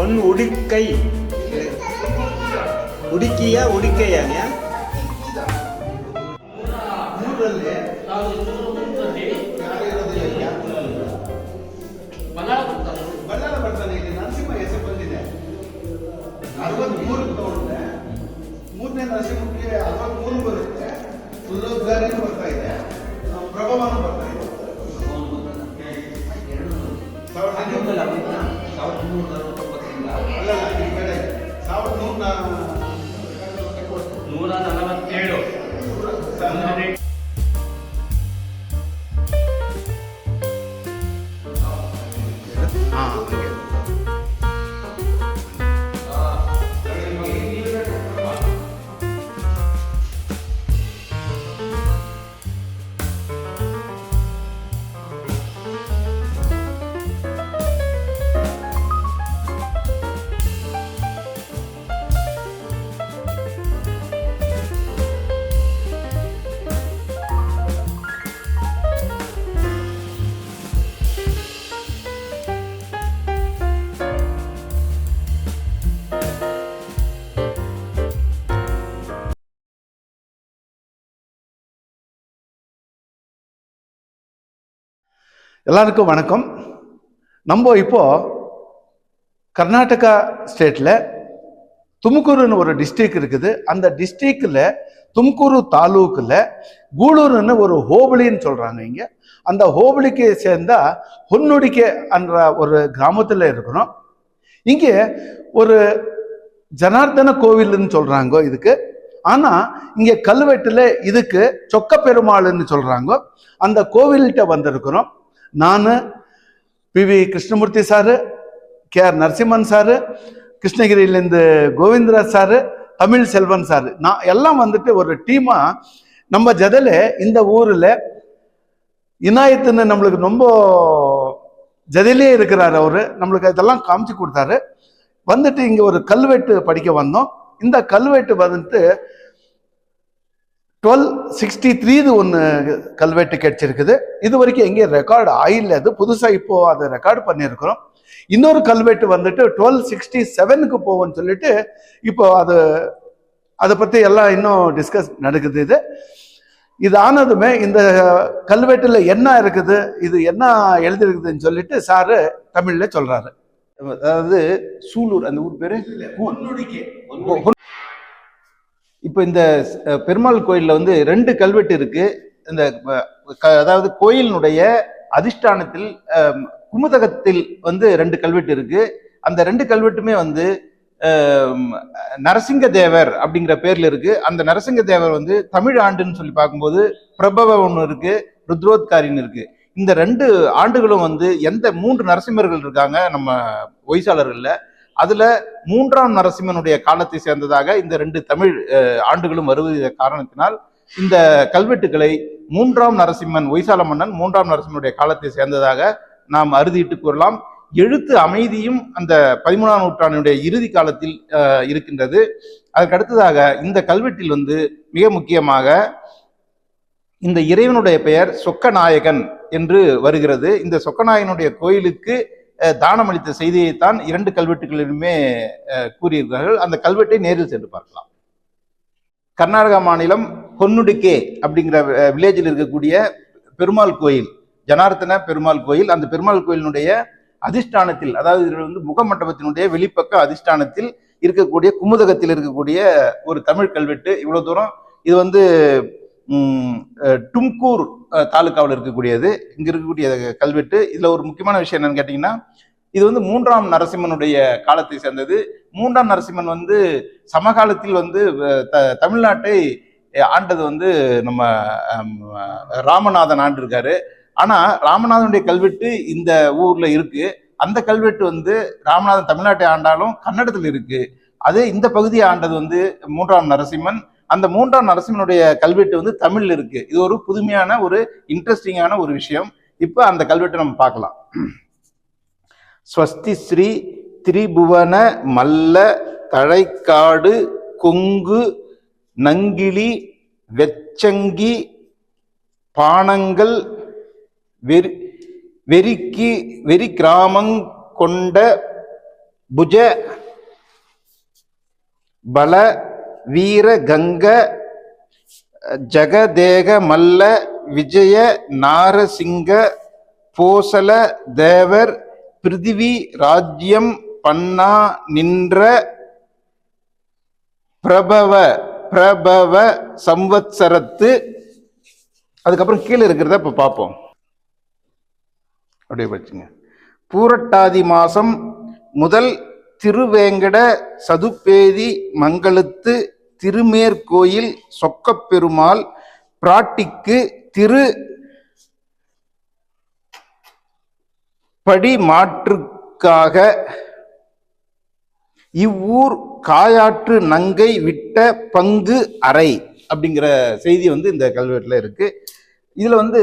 One ಹುಡುಕೈ ಹುಡುಕಿಯ ಹುಡುಕಯ್ಯನ ಮೂರರಲ್ಲಿ ಬಲ್ಲಾಳ ಬರ್ತಾನೆ ಇಲ್ಲಿ ನರಸಿಂಹ ಹೆಸರು ಬಂದಿದೆ ಅರವತ್ಮೂರು ಬರುತ್ತೆ ಮೂರನೇ ನರಸಿಂಹಕ್ಕೆ ಅರವತ್ಮೂರು ಬರುತ್ತೆ ಸುಲ್ಲೋದ್ಗಾರಿನೂ ಬರ್ತಾ ಇದೆ ಪ್ರಭಾವನೂ ಬರ್ತಾ ನೂರ ನಲವತ್ತೇಳು. எல்லாருக்கும் வணக்கம். நம்ம இப்போ கர்நாடகா ஸ்டேட்ல தும்கூருன்னு ஒரு டிஸ்ட்ரிக்ட் இருக்குது. அந்த டிஸ்ட்ரிக்ட்ல தும்கூரு தாலூக்கில் கூளூருன்னு ஒரு ஹோபளின்னு சொல்றாங்க இங்க. அந்த ஹோபளிக்கு சேர்ந்தா பொன்னுடிக்கை என்ற ஒரு கிராமத்தில் இருக்கிறோம் இங்கே ஒரு ஜனார்தன கோவில்னு சொல்றாங்க இதுக்கு. ஆனா இங்க கல்வெட்டுல இதுக்கு சொக்க பெருமாள்னு சொல்றாங்க. அந்த கோவில்கிட்ட வந்திருக்கிறோம். நான் P V Krishnamurthy sir K R Narasimhan sir கிருஷ்ணகிரியிலேருந்து Govindaraj sir Tamil Selvan sir. நான் எல்லாம் வந்துட்டு ஒரு டீமாக நம்ம ஜதல இந்த ஊரில் இனாயத்துன்னு நம்மளுக்கு ரொம்ப ஜதிலே இருக்கிறார் அவர். நம்மளுக்கு இதெல்லாம் காமிச்சு கொடுத்தாரு. வந்துட்டு இங்கே ஒரு கல்வெட்டு படிக்க வந்தோம். இந்த கல்வெட்டு வந்துட்டு டுவெல் சிக்ஸ்டி த்ரீது ஒன்று கல்வெட்டு கிடைச்சிருக்குது இது வரைக்கும் எங்கேயும் ரெக்கார்டு ஆயில்ல அது புதுசாக இப்போ அதை ரெக்கார்டு பண்ணியிருக்கிறோம். இன்னொரு கல்வெட்டு வந்துட்டு டுவெல் சிக்ஸ்டி செவனுக்கு போவோம்னு சொல்லிட்டு இப்போ அது அதை பற்றி எல்லாம் இன்னும் டிஸ்கஸ் நடக்குது இது. இது ஆனதுமே இந்த கல்வெட்டுல என்ன இருக்குது இது என்ன எழுதிருக்குதுன்னு சொல்லிட்டு சாரு தமிழ்ல சொல்றாரு. அதாவது சூலூர் அந்த ஊர் பேரு? இப்போ இந்த பெருமாள் கோயிலில் வந்து ரெண்டு கல்வெட்டு இருக்கு. இந்த க- அதாவது கோயிலினுடைய அதிஷ்டானத்தில் குமுதகத்தில் வந்து ரெண்டு கல்வெட்டு இருக்கு. அந்த ரெண்டு கல்வெட்டுமே வந்து நரசிங்க தேவர் அப்படிங்கிற பேர்ல இருக்கு. அந்த நரசிங்க தேவர் வந்து தமிழ் ஆண்டுன்னு சொல்லி பார்க்கும்போது பிரபவ ஒன்று இருக்கு ருத்ரோத்காரின்னு இருக்கு. இந்த ரெண்டு ஆண்டுகளும் வந்து எந்த மூன்று நரசிம்மர்கள் இருக்காங்க நம்ம ஒய்சாளர்கள்ல அதுல மூன்றாம் நரசிம்மனுடைய காலத்தை சேர்ந்ததாக இந்த ரெண்டு தமிழ் ஆண்டுகளும் வருவது காரணத்தினால் இந்த கல்வெட்டுக்களை மூன்றாம் நரசிம்மன் ஒய்சால மன்னன் மூன்றாம் நரசிம்மனுடைய காலத்தை சேர்ந்ததாக நாம் அறுதியிட்டு கூறலாம். எழுத்து அமைதியும் அந்த பதிமூணாம் நூற்றாண்டினுடைய இறுதி காலத்தில் இருக்கின்றது. அதற்கு அடுத்ததாக இந்த கல்வெட்டில் வந்து மிக முக்கியமாக இந்த இறைவனுடைய பெயர் சொக்கநாயகன் என்று வருகிறது. இந்த சொக்கநாயகனுடைய கோயிலுக்கு தானம் அளித்த செய்தியைத்தான் இரண்டு கல்வெட்டுகளிலுமே கூறியிருக்கிறார்கள். அந்த கல்வெட்டை நேரில் சென்று பார்க்கலாம். கர்நாடகா மாநிலம் கொன்னுடுக்கே அப்படிங்கிற வில்லேஜில் இருக்கக்கூடிய பெருமாள் கோயில் ஜனார்த்தன பெருமாள் கோயில் அந்த பெருமாள் கோயிலினுடைய அதிஷ்டானத்தில் அதாவது இது வந்து முகமண்டபத்தினுடைய வெளிப்பக்க அதிஷ்டானத்தில் இருக்கக்கூடிய குமுதகத்தில் இருக்கக்கூடிய ஒரு தமிழ் கல்வெட்டு. இவ்வளவு தூரம் இது வந்து டும்கூர் தாலுக்காவில் தாலுகாவில் இருக்கக்கூடியது. இங்க இருக்கக்கூடிய கல்வெட்டு. இதுல ஒரு முக்கியமான விஷயம் என்னன்னு கேட்டீங்கன்னா இது வந்து மூன்றாம் நரசிம்மனுடைய காலத்தை சேர்ந்தது. மூன்றாம் நரசிம்மன் வந்து சமகாலத்தில் வந்து த- தமிழ்நாட்டை ஆண்டது வந்து நம்ம ராமநாதன் ஆண்டிருக்காரு. ஆனால் ஆனா ராமநாதனுடைய கல்வெட்டு இந்த ஊர்ல இருக்கு. அந்த கல்வெட்டு வந்து ராமநாதன் தமிழ்நாட்டை ஆண்டாலும் கன்னடத்தில் இருக்கு. அதே இந்த பகுதியை ஆண்டது வந்து மூன்றாம் நரசிம்மன் அந்த மூன்றாம் நரசிம்மனுடைய கல்வெட்டு வந்து தமிழ்ல இருக்கு. இது ஒரு புதுமையான ஒரு இன்ட்ரெஸ்டிங்கான ஒரு விஷயம். இப்ப அந்த கல்வெட்டை நம்ம பார்க்கலாம். ஸ்வஸ்தி ஸ்ரீ திரிபுவன மல்ல தழைக்காடு கொங்கு நங்கிலி வெச்சங்கி பானங்கள் வெறி வெறிக்கி வெறி கிராமங் கொண்ட புஜ பல வீர கங்க ஜகதேக மல்ல விஜய நாரசிங்க போசல தேவர் பிருதிவி ராஜ்யம் பண்ணா நின்ற பிரபவ பிரபவ சம்வத்சரத்து. அதுக்கப்புறம் கீழே இருக்கிறத இப்ப பார்ப்போம். அப்படியே வச்சுங்க பூரட்டாதி மாசம் முதல் திருவேங்கட சதுப்பேதி மங்களத்து திருமேற்கோயில் சொக்கப்பெருமாள் பிராட்டிக்கு திரு படிமாற்றுக்காக இவ்வூர் காயாற்று நங்கை விட்ட பங்கு அறை அப்படிங்கிற செய்தி வந்து இந்த கல்வெட்டில் இருக்கு. இதில் வந்து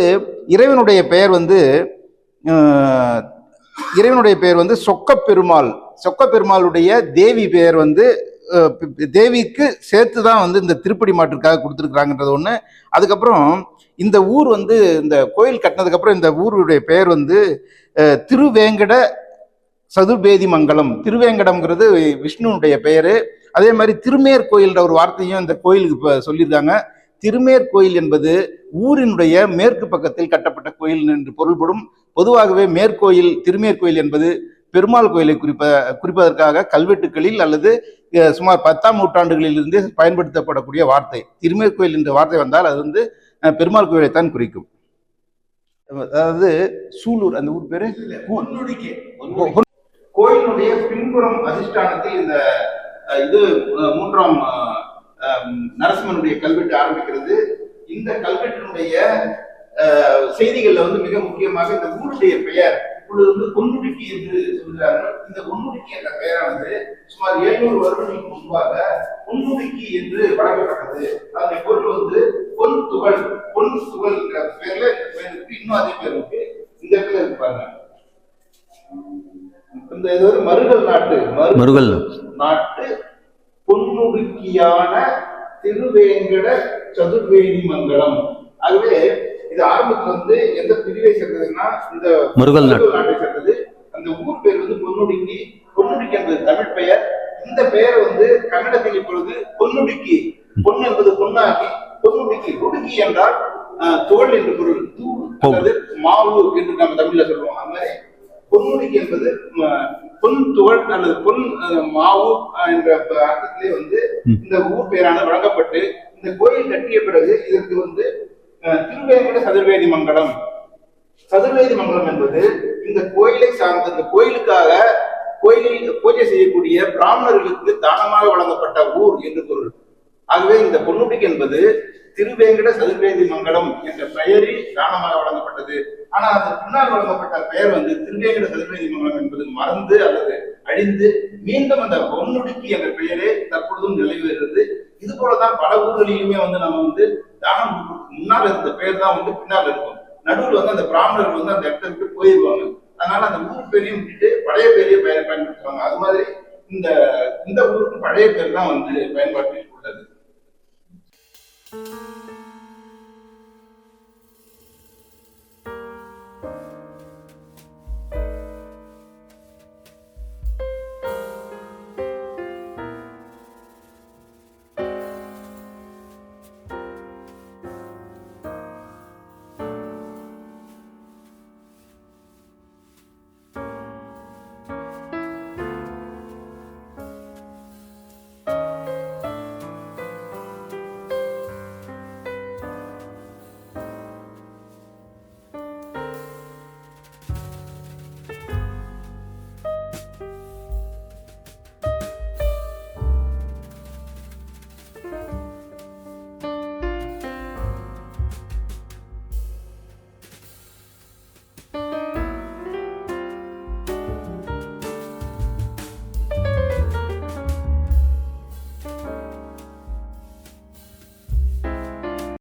இறைவனுடைய பெயர் வந்து இறைவனுடைய பெயர் வந்து சொக்கப்பெருமாள். சொக்கப்பெருமாளுடைய தேவி பெயர் வந்து தேவிக்கு சேர்த்து தான் வந்து இந்த திருப்படி மாற்றுக்காக கொடுத்துருக்குறாங்கன்றது ஒன்று அதுக்கப்புறம் இந்த ஊர் வந்து இந்த கோயில் கட்டினதுக்கப்புறம் இந்த ஊருடைய பெயர் வந்து திருவேங்கட சதுர்பேதி மங்கலம் திருவேங்கடம்ங்கிறது விஷ்ணுனுடைய பெயர். அதே மாதிரி திருமேர் கோயில்ன்ற ஒரு வார்த்தையும் இந்த கோயிலுக்கு இப்போ சொல்லியிருக்காங்க. திருமேற்கோயில் என்பது ஊரினுடைய மேற்கு பக்கத்தில் கட்டப்பட்ட கோயில் என்று பொருள்படும். பொதுவாகவே மேற்கோயில் திருமேற்கோயில் என்பது பெருமாள் கோயிலை குறிப்ப குறிப்பதற்காக கல்வெட்டுகளில் அல்லது சுமார் பத்தாம் நூற்றாண்டுகளில் இருந்தே பயன்படுத்தப்படக்கூடிய வார்த்தை. திருமேற்கோயில் என்ற வார்த்தை வந்தால் அது வந்து பெருமாள் கோயிலைத்தான் குறிக்கும். அதாவது சூலூர் அந்த ஊர் பேரு? கோயிலுடைய பின்புறம் அதிஷ்டானத்தில் இந்த இது மூன்றாம் நரசிம்மனுடைய கல்வெட்டு ஆரம்பிக்கிறது. இந்த கல்வெட்டினுடைய செய்திகள்ல வந்து மிக முக்கியமாக இந்த ஊருடைய பெயர் இப்பொழுது வந்து பொன்னுடிக்கி என்று சொல்கிறார்கள் இந்த பொன்னுடிக்கி என்ற பெயரானது சுமார் எழுநூறு வருடங்களுக்கு முன்பாக பொன்னுடிக்கி என்று வழங்கப்பட்டது. அதனுடைய பொருள் வந்து பொன் துகள் பொன் துகள் என்ற பெயர்ல பெயருக்கு இன்னும் அதே பேர் இருக்கு. இந்த இடத்துல இருப்பாங்க இந்த இது வந்து மருகல் நாட்டு மருகல். நாட்டு பொன்னுடுக்கியான திருவேங்கட சதுர்வேதி மங்கலம். ஆகவே இது ஆரம்பத்துல வந்து எந்த பிரிவை சேர்ந்ததுன்னா இந்த மருகல் நாட்டு. வந்து பொன்னுடுக்கி பொன்னுடுக்கி என்பது தமிழ் பெயர். இந்த பெயர் வந்து கன்னடத்தில் இப்பொழுது பொன்னுடுக்கி. பொன் என்பது பொன்னாகி பொன்னுடுக்கி ருடுக்கி என்றால் தோல் என்று பொருள். அல்லது மாவு என்று நம்ம தமிழ்ல சொல்லுவோம். அந்த மாதிரி பொன்முடிக்கு என்பது பொன் துகள் அல்லது பொன் மாவு என்ற அர்த்தத்திலே வந்து இந்த ஊர் பெயரானது வழங்கப்பட்டு இந்த கோயில் கட்டிய பிறகு இதற்கு வந்து திருவேங்கட சதுர்வேதி மங்கலம். சதுர்வேதி மங்கலம் என்பது இந்த கோயிலை சார்ந்த இந்த கோயிலுக்காக கோயிலில் பூஜை செய்யக்கூடிய பிராமணர்களுக்கு தானமாக வழங்கப்பட்ட ஊர் என்று பொருள். ஆகவே இந்த பொன்னுடிக்கு என்பது திருவேங்கட சதுர்வேதி மங்கலம் என்ற பெயரில் தானமாக வழங்கப்பட்டது. ஆனால் அது பின்னால் வழங்கப்பட்ட பெயர் வந்து திருவேங்கட சதுர்வேதி மங்கலம் என்பது மறந்து அல்லது அழிந்து மீண்டும் அந்த பொன்னுடிக்கு என்ற பெயரே தற்பொழுதும் நிலவி இது போலதான் பல ஊர்களிலுமே வந்து நம்ம வந்து தானம் முன்னால் இருந்த பெயர் தான் வந்து பின்னால் இருக்கும். நடுவில் வந்து அந்த பிராமணர்கள் வந்து அந்த இடத்த விட்டு போயிடுவாங்க. அதனால அந்த ஊர் பேரையும் விட்டுட்டு பழைய பேரையே பெயர் பயன்படுத்துவாங்க. அது மாதிரி இந்த இந்த ஊருக்கு பழைய பேர் தான் வந்து பயன்பாட்டில் உள்ளது.